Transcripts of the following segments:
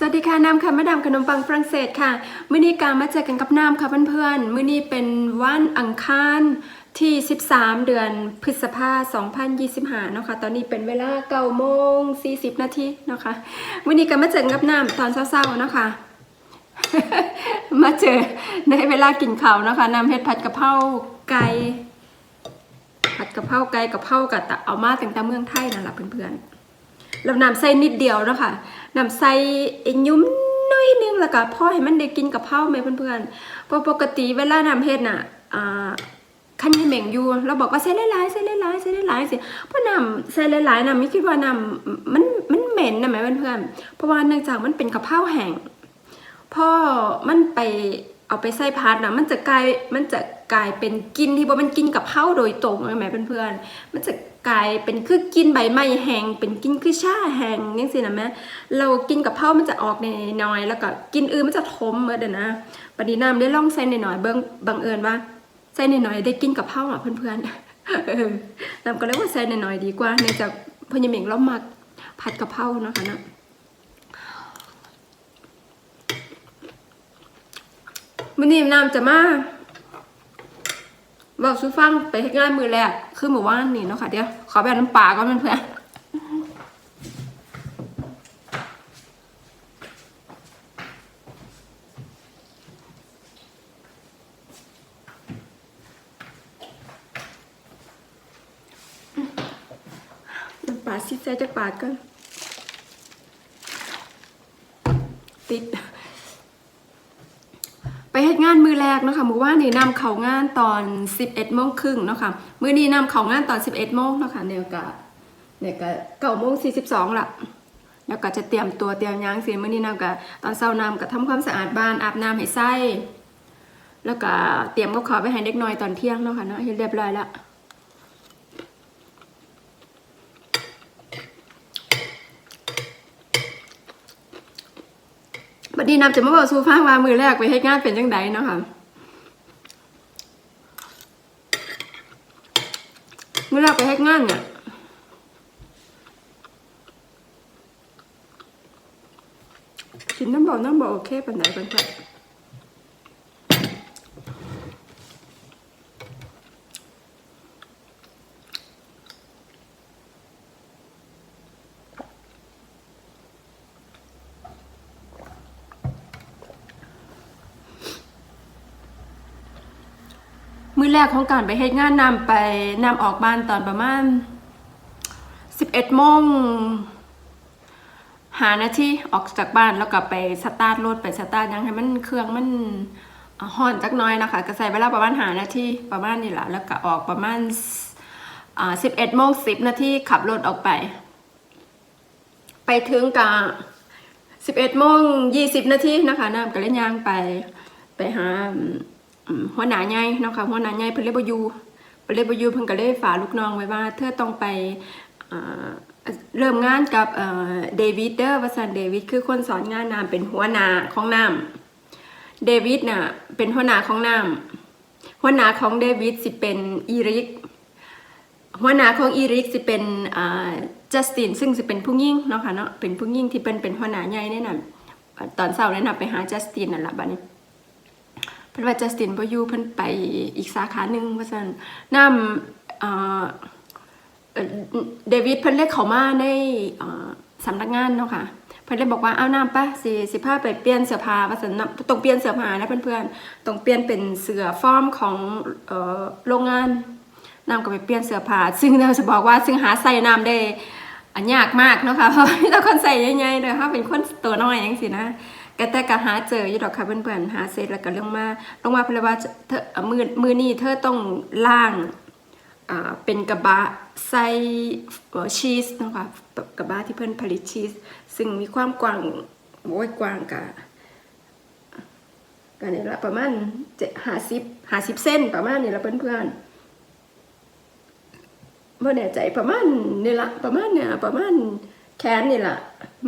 สวัสดีค่ะน้ำค่ะมาดามขนมปังฝรั่งเศสค่ะมื้อนี้การมาเจอกันกับน้ำค่ะเพื่อนๆมื้อนี้เป็นวันอังคารที่ 13 เดือนพฤษภาคม2025เนาะค่ะตอนนี้เป็นเวลา9โมง40นาทีเนาะค่ะมื้อนี้การมาเจอกันกับน้ำตอนเช้าๆเนาะค่ะมาเจอในเวลากินข้าวเนาะค่ะน้ำเฮ็ดผัดกะเพราไก่ผัดกะเพราไก่กะเพรากับตะเอามาตั้งแต่เมืองไทยนั่นแหละเพื่อนๆ แล้วน้ำใส่นิดเดียวเนาะคะน้ำใส่ยุ่มน้อยนึงแล้วก็พ่อให้มันได้กินกับเผาไหมเพื่อนๆเพราะปกติเวลาน้ำเฮ็ดน่ะอ่าคันยี่เหม่งอยู่เราบอกว่าใส่หลายๆใส่หลายๆใส่หลายๆสิเพราะน้ำใส่หลายๆน้ำไม่คิดว่าน้ำมันมันเหม็นนะแม่เพื่อนๆเพราะว่าเนื่องจากมันเป็นกะเพราแห้งพ่อมันไป เอาไปใส่พัดนะมันจะกลายมันจะกลายเป็นกินที่ว่ามันกินกับเผาโดยตรงเลยแม่เพื่อนๆมันจะกลายเป็นคือกินใบไม้แห้งเป็นกินคือชาแห้งนี่สินะแม่เรากินกับเผามันจะออกในน้อยแล้วก็กินอื่นมันจะทมเมื่อเดี๋ยวนะปฏินามได้ลองใส่ในหน่อยๆเบิ้งบังเอิญว่าใส่ในหน่อยๆได้กินกับเผาอะเพื่อนๆเออน้ำก็เลยว่าใส่ในหน่อยๆดีกว่าเนื่องจากพญาเมงเรามักผัดกะเพราเนาะคะนะ วันนี้น้ำจะมาบอกซูฟังไปเฮ็ดงานมือแรกคือหมู่ว่านนี่เนาะค่ะเดี๋ยวขอแบบน้ำปลาก่อนเพื่อนน้ำปลาซิดใส่จากปากกันติด เฮ็ดงานมือแรกเนาะค่ะมือว่านี่นำเขางานตอน 11โมงครึ่งเนาะค่ะมือนี้นำเขางานตอน 11โมงเนาะค่ะเนี่ยก็เนี่ยก็เก้าโมง42ละแล้วก็จะเตรียมตัวเตรียมยางสิมื้อนี้นำก็ตอนเช้านำก็ทำความสะอาดบ้านอาบน้ำให้ไส้แล้วก็เตรียมกับขอไปให้เด็กน้อยตอนเที่ยงเนาะค่ะเนาะเฮ็ดเรียบร้อยละ บัดนี้นำจะมาบอกสู่ฟังว่ามือแรกไปเฮ็ดงานเป็นจังไดเนาะค่ะมื่อเราไปเฮ็ดงานเนี่ยกินน้ำบอกน้ำบอกโอเคปันไหนปันค่ะ มือแรกของการไปเฮ็ดงานนำไปนำออกบ้านตอนประมาณสิบเอ็ดโมงหานาทีออกจากบ้านแล้วก็ไปสตาร์ทรถไปสตาร์ทยังให้มันเครื่องมันห่อนจักน้อยนะคะก็ใส่เวลาประมาณหานาทีประมาณนี้แหละแล้วก็ออกประมาณอ่าสิบเอ็ดโมงสิบนาทีขับรถออกไป ไปถึงกะสิบเอ็ดโมงยี่สิบนาทีนะคะน้ำก็เล่นยางไปไปหา หัวหน้าใหญ่เนาะค่ะหัวหน้าใหญ่เพิ่นเลยบ่อยู่เพิ่นเลยบ่อยู่เพิ่นก็เลยฝากลูกน้องไว้ว่า เธอต้องไปเริ่มงานกับเดวิดเดอว่าซันเดวิดคือคนสอนงานน้ำเป็นหัวหน้าของน้ำเดวิดน่ะเป็นหัวหน้าของน้ำหัวหน้าของเดวิดสิเป็นอีริกหัวหน้าของอีริกสิเป็นอ่าจัสตินซึ่งสิเป็นผู้หญิงเนาะค่ะเนาะเป็นผู้หญิงที่เป็นเป็นหัวหน้าใหญ่แน่นอนตอนเช้าแนะนำไปหาจัสตินนั่นล่ะบัดนี้ พิ่นว่าจัสตินบ่อยู่เพิ่นไปอีกสาขาหนึ่งว่าซั่นนำเอ่อเดวิดเพิ่นเรียกเขามาในสำนักงานเนาะค่ะเพิ่นเลยบอกว่าเอาน้ำปะสิสิพาไปเปลี่ยนเสื้อผ้าว่าซั่นนต้องเปลี่ยนเสื้อผ้านะเพื่อนๆต้องเปลี่ยนเป็นเสื้อฟอร์มของอโรงงานน้ำก็ไปเปลี่ยนเสื้อผ้าซึ่งเราจะบอกว่าซึ่งหาใส่น้ำได้อันยากมากเนาะค่ะเพราะว่ามีแต่คนใส่ใหญ่ๆเด้อค่ะเป็นคนตัวน้อยจังซี่นะ ก็แต่ก็หาเจออยู่ดอกค่ะเพื่อนๆหาเสร็จแล้วก็ลงมาลงมาเพราะว่าเธอมือมือนี้เธอต้องล่างเป็นกระบะใส่ชีสนะคะกระบะที่เพื่อนผลิตชีส ซึ่งมีความกว้างโอ้ยกว้างกะกันนี่ละประมาณเจ็ดห้าสิบห้าสิบเส้นประมาณนี้ละเพื่อนๆบ่แน่ใจประมาณนี่ละประมาณเนี่ยประมาณแขนนี่ละ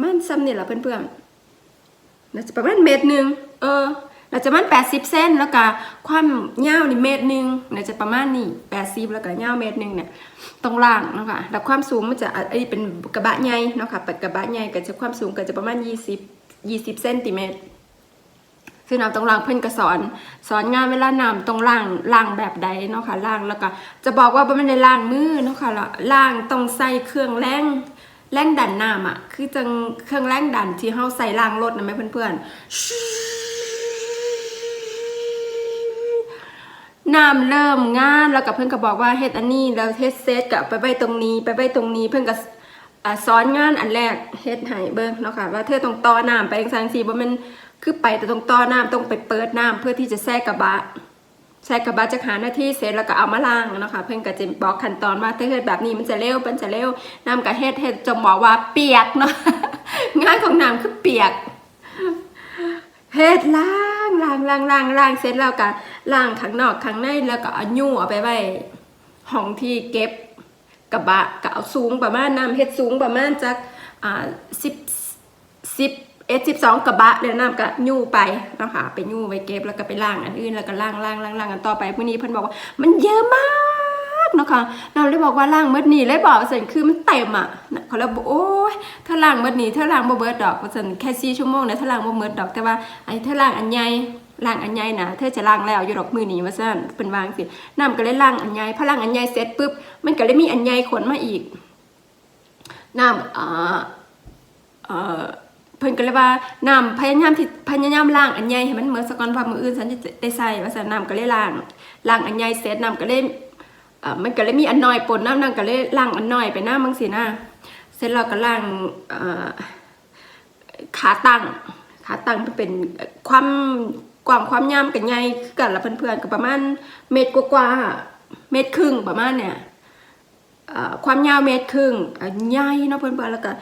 มาณซ้ำนี่ละเพื่อนๆน่อนาจะประมาณเมตรหนึ่งเออแล้วจะประมัน80เส้นแล้วก็ความยาวนี่เมตรหนึ่งเนี่ยจะประมาณนี้80แล้วก็ยาวเมตรหนึ่งเนี่ยตรงล่างเนาะค่ะแล้วความสูงมันจะอะไอ้เป็นกระบะใหญ่เนาะค่ะป็นกระบะใหญ่ก็จะความสูงก็จะประมาณ 20 20เซนติเมตรคือน้ำตรงล่างเพิ่นก็สอน สอนงานเวลาน้ำตรงล่างล่างแบบใดเนาะค่ะล่างแล้วก็จะบอกว่าบ่แม่นได้ล่างมือเนาะค่ะละล่างต้องใส่เครื่องแรง แรงดันน้ำอะ คือจังเครื่องแรงดันที่เฮาใส่ล่างรถนะแม่เพื่อนๆน้ำเริ่มงานแล้วก็เพิ่อนก็บอกว่าเฮ็ดอันนี้แล้วเฮ็ดเซตกับไปไว้ตรงนี้ ไปไว้ตรงนี้เพิ่อนก็อ่าสอนงานอันแรกเฮ็ดให้เบิ่งเนาะค่ะว่าเธอต้องต่อน้ำไปจังซั่นสิบ่แม่นคือไปแต่ตรงต่อน้ำต้องไปเปิดน้ำเพื่อที่จะแทรกกระบะ แทรกระบะจะหาหน้าที่เสร็จแล้วก็เอามาล้างนะคะ เพื่อนก็จะบอกขั้นตอนว่าถ้าเกิดแบบนี้มันจะเร็วเป็นจะเร็วน้ำกับเฮ็ดเฮ็ดจมบอกว่าเปียกเนาะงานของน้ำคือเปียกเฮ็ดล้างล้างล้างล้างล้างเสร็จแล้วก็ล้างข้างนอกข้างในแล้วก็เอายู่เอาไปไว้ห้องที่เก็บกระบะก็เอาสูงประมาณน้ำเฮ็ดสูงประมาณจากอ่าสิบสิบ เอสสิบสองกระบะเดี๋ยวน้ำก็ยู่ไปเนาะคะไปยู่ไปเก็บแล้วก็ไปล่างอันอื่นแล้วก็ล่างล่างล่างล่างกันต่อไปพวกนี้เพิ่นบอกว่า มันเยอะมากเนาะค่ะเราเลยบอกว่าล่างเมื่อนี้เลยบอกว่าสันคือมันเต็มอะเขาเลยบอกโอ้ยถ้าล่างเมื่อนี้ถ้าล่างบ่เบิดดอกว่าสันแค่สี่ชั่วโมงนะถ้าล่างบ่เบิดดอกแต่ว่าไอ้ถ้าล่างอันใหญ่ล่างอันใหญ่นะเธอจะล่างแล้วอยู่ดอกมือนี้ว่าซั่นเป็นวางสิน้ำก็เลยล่างอันใหญ่พอล่างอันใหญ่เสร็จปุ๊บมันก็เลยมีอันใหญ่ขนมาอีกน้ำอ่าเอ่อ เพิ่นก็เลยว่าน้ำพยายามที่พยายามล้างอันใหญ่ให้มันเหมือนสกอนว่ามืออื่นฉันจะได้ใส่ว่าซั่นน้ำก็เลยล้างล้างอันใหญ่เสร็จน้ำก็เลยเอ่อมันก็เลยมีอันน้อยปนน้ำน้ำก็เลยล้างอันน้อยไปน้ำบางสินะเสร็จแล้วก็ล้างเอ่อขาตั้งขาตั้งเป็นความกว้างความยาวกันใหญ่คือกันละเพื่อนๆก็ประมาณเมตรกว่าๆเมตรครึ่งประมาณเนี่ยเอ่อความยาวเมตรครึ่งอะใหญ่เนาะเพื่อนๆแล้วก็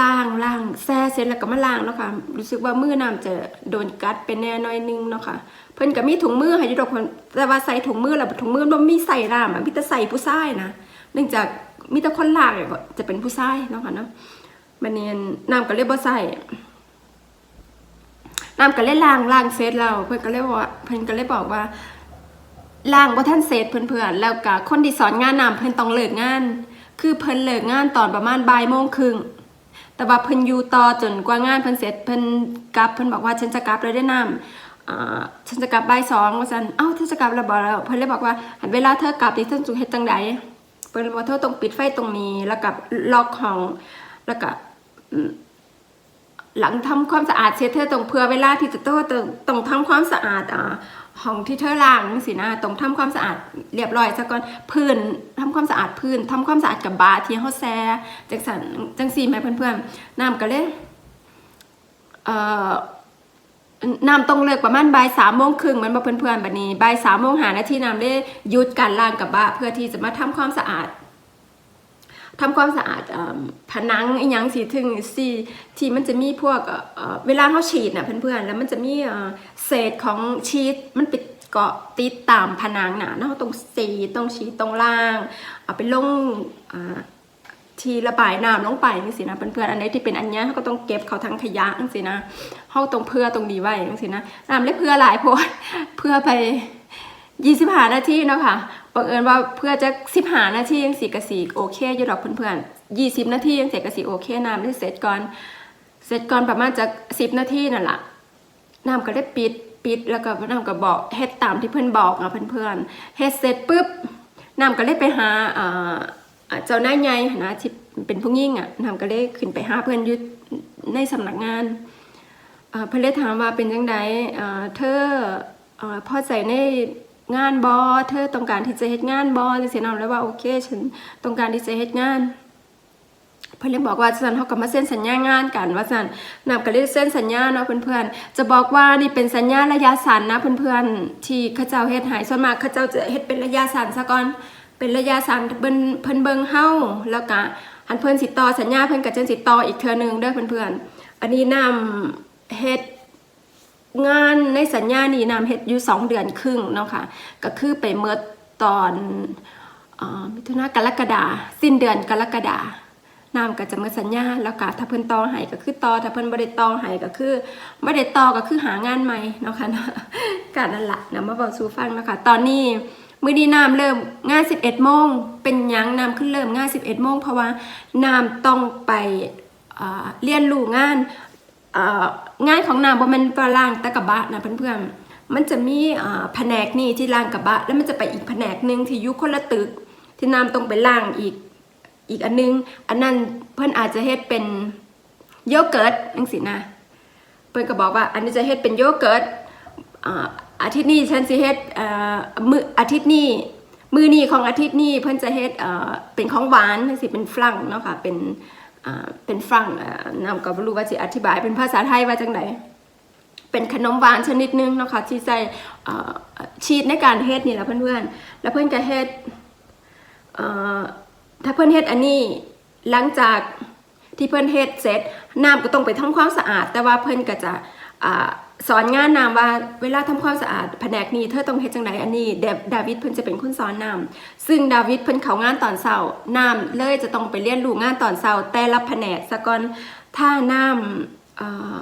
ล้างล้างแซ่เสร็จแล้วก็มาล้างเนาะค่ะรู้สึกว่ามือน้ำจะโดนกัดเป็นแน่น้อยนึงเนาะค่ะเพิ่นก็มีถุงมือให้ยุดอกเพิ่นแต่ว่าใส่ถุงมือแล้วถุงมือมันมีใส่น้ำอะมีแต่ใส่ผู้ชายนะเนื่องจากมีแต่คนล้างเนี่ยก็จะเป็นผู้ชายเนาะค่ะเนาะมันเนียนน้ำก็เลยบ่ใส่น้ำก็เลยล้างล้างเสร็จแล้วเพิ่อนก็เลยบอกว่าเพิ่อนก็เลยบอกว่าล่างว่าท่านเซตเพื่อนๆแล้วก็คนที่สอนงานน้ำเพิ่อนต้องเลิกงาน คือเพิ่อนเลิกงานตอนประมาณบ่ายโมงครึ่ง แต่ว่าเพิ่นอยู่ต่อจนกว่างานเพิ่นเสร็จเพิ่นกลับเพิ่นบอกว่าฉันจะกลับเลยได้นำอ่าฉันจะกลับบ่ายสองว่าซั่นเอ้าเธอจะกลับแล้วบ่แล้วเพิ่นเลยบอกว่าหันเวลาเธอกลับนี่เธอจะเฮ็ดจังไดเพิ่นบอกว่าเธอต้องปิดไฟตรงนี้แล้วก็ล็อกห้องแล้วก็หลังทำความสะอาดเสร็จเธอต้องเผื่อเวลาที่จะต้องต้องต้องทำความสะอาดอ่า ห้องที่เธอล้างสินะตรงทำความสะอาดเรียบร้อยซะก่อนพื้นทำความสะอาดพื้นทำความสะอาดกับบาร์ที่เฮาแซ่จังสันจังซี่ไหมเพื่อนๆน้ำก็เลยเอ่อน้ำต้องเลิกประมาณบ่ายสามโมงครึ่งมันมาเพื่อนๆบัดนี้บ่ายสามโมงหานาทีน้ำได้หยุดการล้างกับบาเพื่อที่จะมาทำความสะอาด ทำความสะอาดผนังอีหยังสีถึงสีที่มันจะมีพวกเวลาเขาฉีดนะเพื่อนๆแล้วมันจะมีเศษของชีสมันไปเกาะติดตามผนังน่ะเนาะต้องสีต้องฉีตรงล่างเอาไปลงอ่าที่ระบายน้ำลงไปนี่สินะเพื่อนๆอันไหนที่เป็นอันเนี้ยเขาก็ต้องเก็บเขาทั้งขยะนี่สินะเขาตรงเพื่อตรงดีไว้นี่สินะน้ำเล็กเพื่อหลายพดเพื่อไปยี่สิบห้านาทีเนาะค่ะ บังเอิญว่าเพื่อจะสิบหานาทียังสีกะสีโอเคอยู่ดอกเพื่อนๆยี่สิบนาทียังเสร็จกะสีโอเคน้ำได้เสร็จก่อนเสร็จก่อนประมาณจากสิบนาทีนั่นแหละน้ำก็ได้ปิดปิดแล้วก็น้ำก็บอกเฮ็ดตามที่เพื่อนบอกนะเพื่อนๆเฮ็ดเสร็จปุ๊บน้ำก็เลยไปหาอ่าเจ้านายใหญ่นะที่เป็นผู้ยิ่งอะน้ำก็เลยขึ้นไปหาเพื่อนยุดในสำนักงานอ่าเพื่อนเลยถามว่าเป็นยังไงอ่าเธออ่าพอใจใน งานบอเธอต้องการที่จะเฮ็ดงานบอจังซี่นำแล้วว่าโอเค ฉันต้องการที่จะเฮ็ดงานเพื่อนเลยบอกว่าสันเขาก็มาเซ็นสัญญางานกันว่าสันนำก็เลยเซ็นสัญญาเนาะเพื่อนๆจะบอกว่านี่เป็นสัญญาระยะสั้นนะเพื่อนๆที่ข้าเจ้าเฮ็ดหายส่วนมากข้าเจ้าจะเฮ็ดเป็นระยะสั้นซะก่อนเป็นระยะสั้นเพิ่นเพิ่นเบิ่งเฮาแล้วก็หันเพิ่นสิต่อสัญญาเพิ่นก็จังสิต่ออีกเทื่อหนึงเด้อเพื่อนๆอันนี้นำเฮ็ด งานในสัญญานี้นำเฮ็ดอยู่สองเดือนครึ่งเนาะค่ะก็คือไปเมื่อตอนมิถุนากรกฎาสิ้นเดือนกรกฎาน้ำก็จะมาสัญญาแล้วก็ถ้าเพิ่นต่อให้ก็คือต่อถ้าเพิ่นบ่ได้ต่อให้ก็คือบ่ได้ต่อก็คือหางานใหม่เนาะค่ะเนาะก็นั่นละนำมาบอกสู่ฟังเนาะคะตอนนี้มื้อนี้น้ำเริ่มงาน 11โมงเป็นหยังน้ำขึ้นเริ่มงาน 11โมงเพราะว่าน้ำต้องไปเรียนรู้งาน งานของน้ำบ่ม่นว่าล้างตะกะบะนะเพื่อนๆมันจะมีอ่แผนกนี่ที่ล้างกะบะ แล้วมันจะไปอีกแผนกหนึ่งที่อยู่คนละตึก ที่น้ำต้องไปล้างอีกอีกอันนึง อันนั้นเพื่อนอาจจะเฮ็ดเป็นโยเกิร์ตจังสินะเพื่อนก็บอกว่า อันนี้จะเฮ็ดเป็นโยเกิร์ตอาทิตย์นี้ฉันสิเฮ็ดมืออาทิตย์นี้มือนี้ของอาทิตย์นี้เพื่อนจะเฮ็ดเป็นของหวานจังสิเป็นฟรังเนาะค่ะเป็น เป็นฟรังอ่านำก็บ่รู้ว่าจะอธิบายเป็นภาษาไทยว่าจังไดเป็นขนมหวานชนิดหนึงนะคะที่ใส่ชีสในการเฮ็ดนี่แหละเพื่อนๆ แล้วเพื่อนก็เฮ็ดถ้าเพื่อนเฮ็ดอันนี้หลังจากที่เพื่อนเฮ็ดเสร็จน้ำก็ต้องไปทำความสะอาด แต่ว่าเพื่อนก็จะ สอนงานน้ำว่าเวลาทำความสะอาดแผนกนี้เธอต้องเฮ็ดจังไดอันนี้เดาวิดเพิ่นจะเป็นคนสอนน้ำซึ่งดาวิดเพิ่นเขางานตอนเช้าน้ำเลยจะต้องไปเรียนรู้งานตอนเช้าแต่ละแผนกซะก่อนถ้าน้ำเอ่อ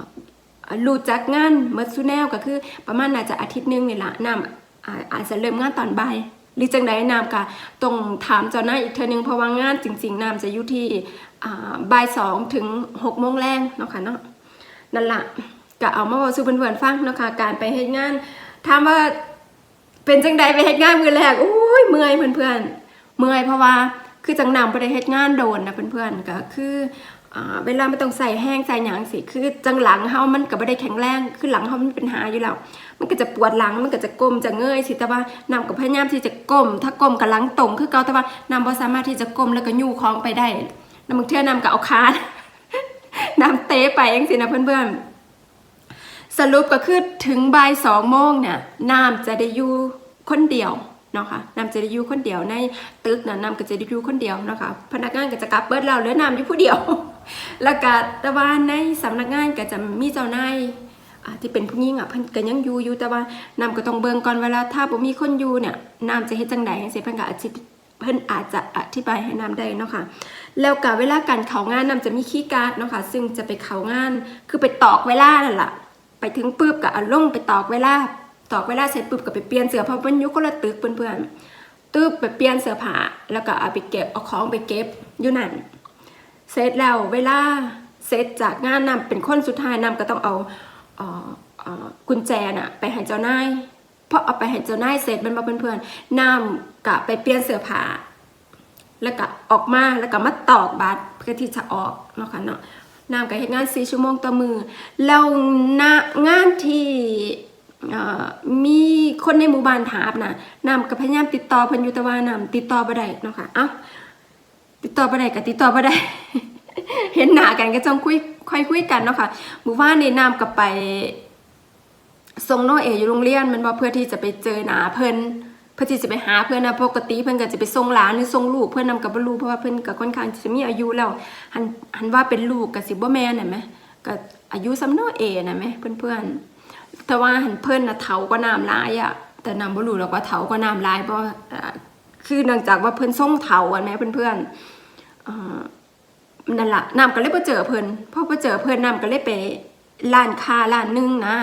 รู้จักงานเมื่อสุแนวก็คือประมาณน่าจะอาทิตย์หนึงนี่ละน้ำอาอาจจะเริ่มงานตอนบ่ายหรือจังใดน้ำก็ต้องถามเจ้าหน้าอีกเทอนึงเพราะว่างานจริง ๆน้ำจะอยู่ที่อ่าบ่ายสองถึงหกโมงแรงเนาะค่ะเนาะนั่นละ ก็เอามาบอกสู่เพื่อนๆฟังนะคะการไปเฮ็ดงานถามว่าเป็นจังใดไปเฮ็ดงานมือแรกโอ้ยเมื่อยเพื่อนๆเมื่อยเพราะว่าคือจังนำไปได้เฮ็ดงานโดนนะเพื่อนๆก็คืออ่าเวลาไม่ต้องใส่แห้งใส่หยังสิคือจังหลังเฮามันก็บ่ได้แข็งแรงคือหลังเฮามันมีปัญหาอยู่แล้วมันก็จะปวดหลังมันก็จะก้มจะเงยสิแต่ว่านำกับพยายามที่จะก้ม ถ้าก้มกับหลังตรงคือเก่าแต่ว่านำบ่สามารถที่จะก้มแล้วก็ยู่คล้องไปได้นำบางเทื่อนำก็เอาคานนำเตะไปจังซี่นะเพื่อนๆ สรุปก็คือถึงบ่ายสองโมงเนี่ยน้ำจะได้อยู่คนเดียวเนาะค่ะน้ำจะได้อยู่คนเดียวในตึกนะน้ำก็จะได้อยู่คนเดียวเนาะค่ะพนักงานก็จะกลับเบิดแล้วเหลือน้ำอยู่ผู้เดียว แล้วก็แต่ว่าในสำนักงานก็จะมีเจ้านายที่เป็นผู้หญิงอะเพิ่นก็ยังอยู่อยู่แต่ว่าน้ำก็ต้องเบิ่งก่อนเวลาถ้าบ่มีคนอยู่เนี่ยน้ำจะเฮ็ดจังใดจังซี่เพิ่นก็อธิเพิ่นอาจจะอธิบายให้น้ำได้เนาะค่ะแล้วก็เวลาการเข้างานน้ำจะมีคีย์การ์ดเนาะค่ะซึ่งจะไปเข้างานคือไปตอกเวลานั่นล่ะ ไปถึงปุ๊บก็เอาลงไปตอกเวลาตอกเวลาเสร็จปุ๊บก็ไปเปลี่ยนเสื้อผ้าเพิ่นยู่คนละตึกเพื่อนๆตึกไปเปลี่ยนเสื้อผ้าแล้วก็เอาไปเก็บเอาของไปเก็บอยู่นั่นเสร็จแล้วเวลาเสร็จจากงานนำเป็นคนสุดท้ายนำก็ต้องเอาออกุญแจน่ะไปให้เจ้านายเพราะเอาไปให้เจ้านายเสร็จมันมาเพื่อนๆนำกะไปเปลี่ยนเสื้อผ้าแล้วก็ออกมาแล้วก็มาตอกบัตรเพื่อที่จะออกเนาะค่ะเนาะ นำกับเหตุงาน4ชั่วโมงต่อมือแล้วณงานที่มีคนในหมู่บ้านถามนะนำกับพยายามติดต่อเพิ่นอยู่แต่ว่านำติดต่อบ่ได้เนาะค่ะเอ้าติดต่อไปได้ก็ติดต่อไปได้เห็นหน้ากันก็จงคุยค่อยคุยกันเนาะค่ะหมู่บ้านในี่นำกับไปส่งโนเออยู่โรงเรียนมันว่าเพื่อที่จะไปเจอหนาเพิ่น พื่อที่จะไปหาเพื่อนนะปกติเพิ่อนก็จะไปส่งหลานหรือส่งลูกเพื่อนนำกับบลูกเพราะว่าเพิ่อนก็ค่อนข้างจะมีอายุแล้วหันหันว่าเป็นลูกกับสิบ่แม่นน่ะไหมก็อายุซ้ำโนเอน่ะไหมเพื่อนๆแต่ว่าหันเพิ่อนนะเฒ่ากว่าน้ำลายอะแต่นำบ่รู้หรอกว่าเฒ่ากว่าน้ำลายเพราะคือเนื่องจากว่าเพิ่อนส่งเฒ่ากันไหมเพื่อนๆอ่านั่นแหละน้ำก็เลยไปเจอเพิ่อนพอไปเจอเพิ่อนน้ำก็เลยไปร้านค้าร้านหนึงนะ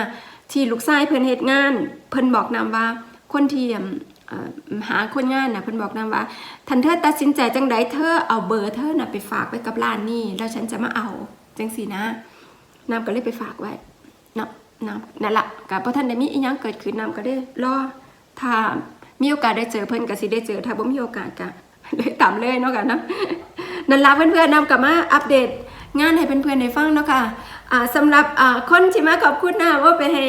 ที่ลูกชายเพิ่อนเฮ็ดงาน เพิ่อนบอกนํว่าคนที่เอิ่ม หาคนงานนะเพิ่นบอกนํว่าทันเธอตัดสินใจจังใดเธอเอาเบอร์เธอน่ะไปฝากไว้กับร้านนี้แล้วฉันจะมาเอาจังซี่นะน้ำก็เลยไปฝากไว้เนาะน้ำนั่นละก็บ่ทันได้มีอีหยังเกิดขึ้นน้ำก็ได้รอถ้ามีโอกาสได้เจอเพิ่นก็สิได้เจอถ้าบ่มีโอกาสก็เลยตามเลยเนาะกันนะนั่นละเพื่อนๆน้ำกลับมาอัปเดตงานให้เพื่อนๆได้ฟังเนาะค่ะอ่าสำหรับอ่าคนที่มาขอบคุณนะว่าไปให้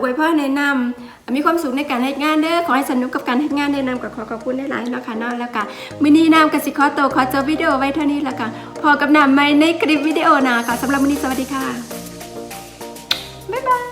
อวยพรแนะนำ มีความสุขในการเฮ็ดงานเด้อขอให้สนุกกับการเฮ็ดงานแนะนำกับขอขอบคุณได้หลายเนาะค่ะเนาะแล้วก็มื้อนี้นำกสิขอโตขอจบวิดีโอไว้เท่านี้แล้วกันพอกับนำใหม่ในคลิปวิดีโอหน้าค่ะสำหรับมื้อนี้สวัสดีค่ะบ๊ายบาย